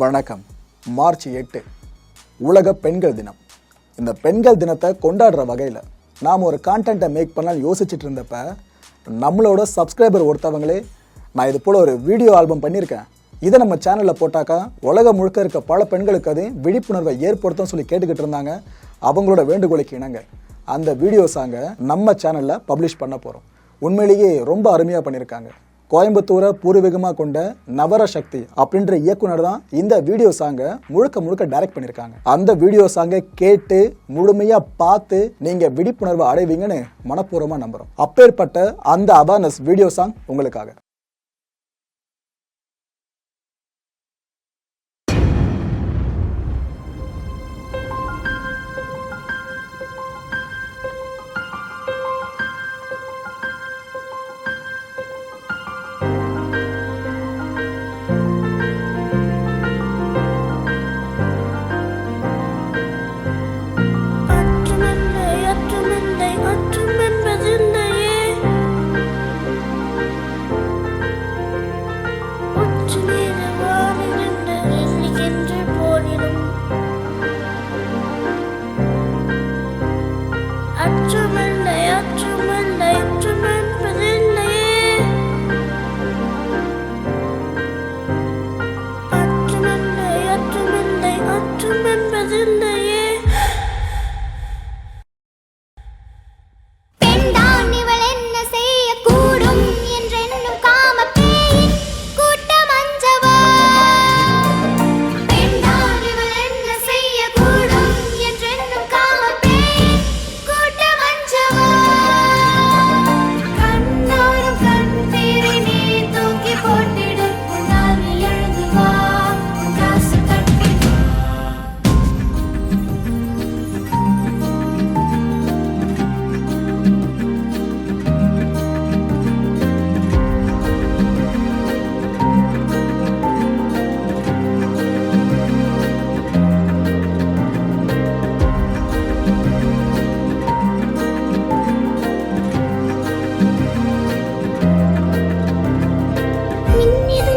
வணக்கம். மார்ச் எட்டு உலக பெண்கள் தினம். இந்த பெண்கள் தினத்தை கொண்டாடுற வகையில் நாம் ஒரு கான்டென்ட்டை மேக் பண்ணால் யோசிச்சுட்டு இருந்தப்ப நம்மளோட சப்ஸ்கிரைபர் ஒருத்தவங்களே நான் இது போல் ஒரு வீடியோ ஆல்பம் பண்ணியிருக்கேன். இதை நம்ம சேனலில் போட்டாக்கா உலகம் முழுக்க இருக்க பல பெண்களுக்கு அது விழிப்புணர்வை ஏற்படுத்தும் சொல்லி கேட்டுக்கிட்டு இருந்தாங்க. அவங்களோட வேண்டுகோளுக்கு இணங்க அந்த வீடியோ சாங்கை நம்ம சேனலில் பப்ளிஷ் பண்ண போகிறோம் உண்மையிலேயே ரொம்ப அருமையாக பண்ணியிருக்காங்க. கோயம்புத்தூரை பூர்வீகமாக கொண்ட நவர சக்தி அப்படின்ற இயக்குனர் தான் இந்த வீடியோ சாங்கை முழுக்க முழுக்க டைரக்ட் பண்ணியிருக்காங்க அந்த வீடியோ சாங்கை கேட்டு முழுமையாக பார்த்து நீங்கள் விழிப்புணர்வை அடைவீங்கன்னு மனப்பூர்வமாக நம்புகிறோம் அப்பேற்பட்ட அந்த அவேர்னஸ் வீடியோ சாங் உங்களுக்காக. മിന്നിത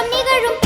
amiga Rompecabezas.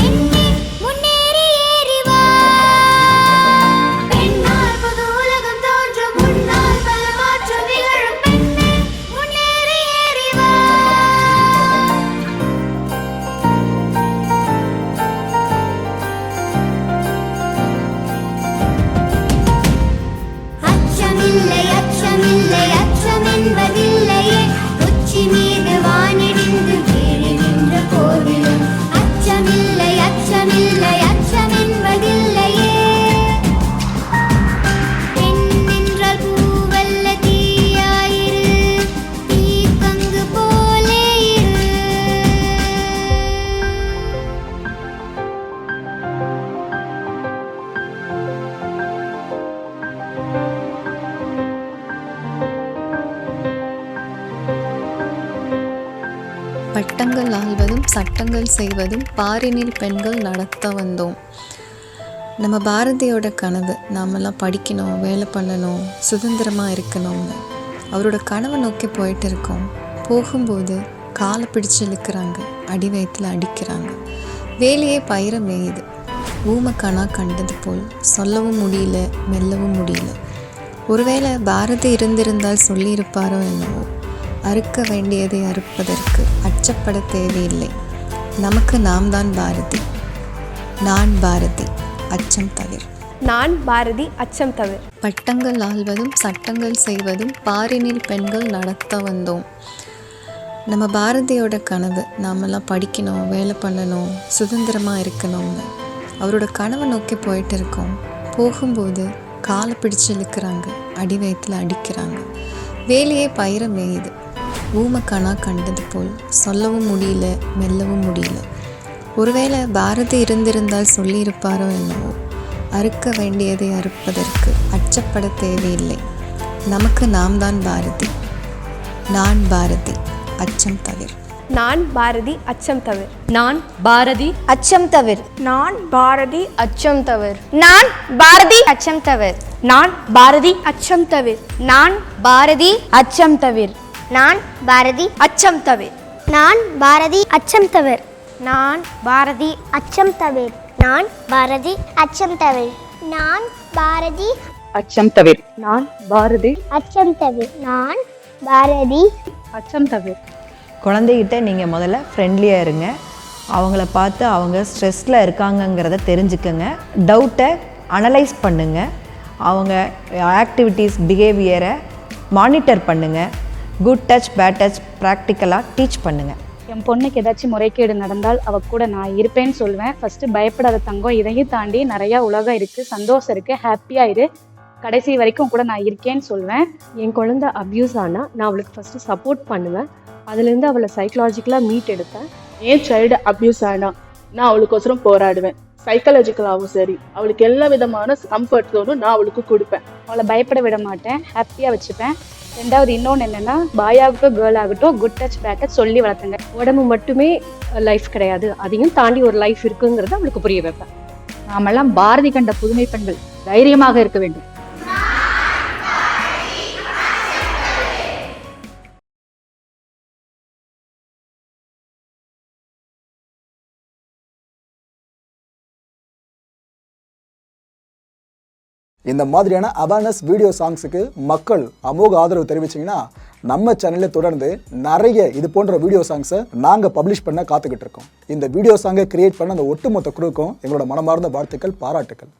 பட்டங்கள் ஆள்வதும் சட்டங்கள் செய்வதும் பாரினில் பெண்கள் நடத்த வந்தோம். நம்ம பாரதியோட கனவு நாமெல்லாம் படிக்கணும் வேலை பண்ணணும் சுதந்திரமாக இருக்கணும்னு. அவரோட கனவை நோக்கி போயிட்டு இருக்கோம். போகும்போது காலை பிடிச்சு இழுக்கிறாங்க அடி வயிற்றுல அடிக்கிறாங்க. வேலையே பயிர மேயுது. ஊமக்கணா கண்டது போல் சொல்லவும் முடியல மெல்லவும் முடியல. ஒருவேளை பாரதி இருந்திருந்தால் சொல்லியிருப்பாரோ என்னவோ. அறுக்க வேண்டியதை அறுப்பதற்கு அச்சப்பட தேவையில்லை. நமக்கு நாம் தான் பாரதி. நான் பாரதி அச்சம் தவிர. நான் பாரதி அச்சம் தவிர. பட்டங்கள் ஆள்வதும் சட்டங்கள் செய்வதும் பாரினில் பெண்கள் நடத்த வந்தோம். நம்ம பாரதியோட கனவு நாமெல்லாம் படிக்கணும் வேலை பண்ணணும் சுதந்திரமாக இருக்கணும்னு. அவரோட கனவை நோக்கி போயிட்டு இருக்கோம். போகும்போது காலை பிடிச்சு இழுக்கிறாங்க அடி வயிற்றுல அடிக்கிறாங்க. வேலையே பயிர மேயுது. ஊமக்கணா கண்டது போல் சொல்லவும் முடியல மெல்லவும் முடியல. ஒருவேளை பாரதி இருந்திருந்தால் சொல்லியிருப்பாரோ என்னவோ அறுக்க வேண்டியதை அறுப்பதற்கு அச்சப்பட தேவையில்லை. நமக்கு நாம் தான் பாரதி. நான் பாரதி அச்சம் தவிர. நான் பாரதி அச்சம் தவிர. நான் பாரதி அச்சம் தவிர். நான் பாரதி அச்சம் தவிர். நான் பாரதி அச்சம் தவிர். நான் பாரதி அச்சம் தவிர. நான் பாரதி அச்சம் தவிர். நான் பாரதி அச்சம் தவிர. நான் பாரதி அச்சம் தவிர். நான் பாரதி அச்சம் தவிர். நான் பாரதி அச்சம் தவிர். நான் பாரதி அச்சம் தவிர. நான் பாரதி அச்சம் தவிர். நான் பாரதி அச்சம் தவிர. குழந்தைகிட்ட நீங்கள் முதல்ல ஃப்ரெண்ட்லியாக இருங்க. அவங்கள பார்த்து அவங்க ஸ்ட்ரெஸ்ஸில் இருக்காங்கங்கிறத தெரிஞ்சுக்கங்க. டவுட்டை அனலைஸ் பண்ணுங்கள் அவங்க ஆக்டிவிட்டீஸ் பிஹேவியரை மானிட்டர் பண்ணுங்கள் குட் டச் பேட் டச் ப்ராக்டிக்கலாக டீச் பண்ணுங்கள் என் பொண்ணுக்கு ஏதாச்சும் முறைகேடு நடந்தால் அவ கூட நான் இருப்பேன்னு சொல்லுவேன் ஃபர்ஸ்ட் பயப்படாத தங்கம் இதையும் தாண்டி நிறைய உலகம் இருக்கு சந்தோஷம் இருக்கு ஹாப்பியா இரு. கடைசி வரைக்கும் கூட நான் இருக்கேன்னு சொல்வேன். என் குழந்தை அப்யூஸ் ஆனால் நான் அவளுக்கு ஃபஸ்ட்டு சப்போர்ட் பண்ணுவேன். அதுலேருந்து அவளை சைக்கலாஜிக்கலாக மீட் எடுப்பேன். என் சைல்டு அப்யூஸ் ஆனா நான் அவளுக்கோசரம் போராடுவேன். சைக்காலஜிக்கலாகவும் சரி. அவளுக்கு எல்லா விதமான கம்ஃபர்ட் ஜோனும் நான் அவளுக்கு கொடுப்பேன். அவளை பயப்பட விட மாட்டேன். ஹாப்பியா வச்சுப்பேன். ரெண்டாவது இன்னொன்று என்னன்னா பாய் ஆகட்டும் கேர்ள் ஆகட்டும் குட் டச் பேட் டச் சொல்லி வளர்த்துங்க. உடம்பு மட்டுமே லைஃப் கிடையாது. அதையும் தாண்டி ஒரு லைஃப் இருக்குங்கிறத அவளுக்கு புரிய வைப்பேன். நாமெல்லாம் பாரதி கண்ட புதுமை பெண்கள். தைரியமாக இருக்க வேண்டும். இந்த மாதிரியான அவேர்னஸ் வீடியோ சாங்ஸுக்கு மக்கள் அமோக ஆதரவு தெரிவிச்சிங்கன்னா நம்ம சேனலில் தொடர்ந்து நிறைய இது போன்ற வீடியோ சாங்ஸை நாங்கள் பப்ளிஷ் பண்ண காத்துக்கிட்டு இருக்கோம். இந்த வீடியோ சாங்கை கிரியேட் பண்ண அந்த ஒட்டுமொத்த குழுக்கும் எங்களோட மனமார்ந்த வாழ்த்துக்கள் பாராட்டுக்கள்.